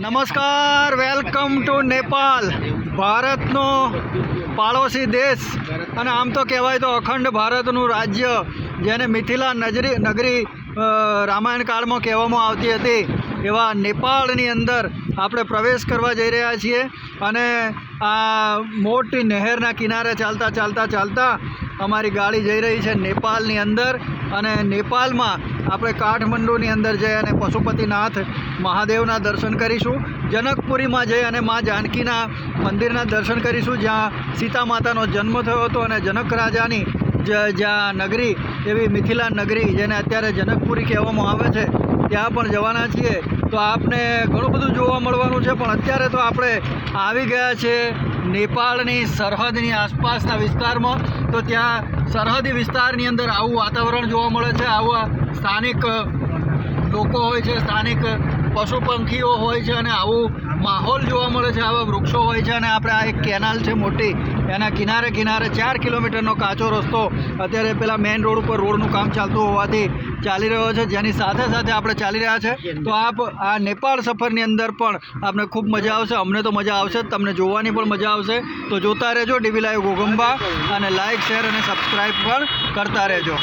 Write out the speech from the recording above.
નમસ્કાર, welcome to Nepal, ભારતનો પાડોશી દેશ. અને આમ તો કહેવાય તો અખંડ ભારતનું રાજ્ય, જેને મિથિલા નજરી, નગરી રામાયણ કાળમાં કહેવામાં આવતી હતી, એવા નેપાળની અંદર આપણે પ્રવેશ કરવા જઈ રહ્યા છીએ. અને આ મોટી નહેરના કિનારે ચાલતા ચાલતા ચાલતા અમારી ગાડી જઈ રહી છે નેપાળની અંદર અને નેપાળમાં આપણે કાઠમંડુની અંદર જઈ અને પશુપતિનાથ મહાદેવના દર્શન કરીશું, જનકપુરીમાં જઈ અને મા જાનકીના મંદિરના દર્શન કરીશું, જ્યાં સીતા માતાનો જન્મ થયો હતો અને જનક રાજાની જ- જ્યાં નગરી, એવી મિથિલા નગરી જેને અત્યારે જનકપુરી કહેવામાં આવે છે, ત્યાં પણ જવાના છીએ. તો આપને ઘણું બધું જોવા મળવાનું છે, પણ અત્યારે તો આપણે આવી ગયા છે નેપાળની સરહદની આસપાસના વિસ્તારમાં. તો ત્યાં સરહદી વિસ્તારની અંદર આવું વાતાવરણ જોવા મળે છે. આવા સ્થાનિક લોકો હોય છે, સ્થાનિક પશુ પંખીઓ હોય છે અને આવું માહોલ જોવા મળે છે, આવા વૃક્ષો હોય છે અને આપણે આ એક કેનાલ છે મોટી એના કિનારે કિનારે ચાર કિલોમીટરનો કાચો રસ્તો. અત્યારે પેલા મેઇન રોડ ઉપર રોડનું કામ ચાલતું હોવાથી ચાલી રહ્યો છે. જેની સાથે સાથે આપણે ચાલી રહ્યા છે. તો આપ આ નેપાળ સફરની અંદર પણ આપને ખૂબ મજા આવશે. અમને તો મજા આવશે તમને જોવાની પણ મજા આવશે. તો જોતા રહેજો ડીવી લાઈવ ગોગંબા અને લાઇક શેર અને સબસ્ક્રાઈબ પણ કરતા રહેજો.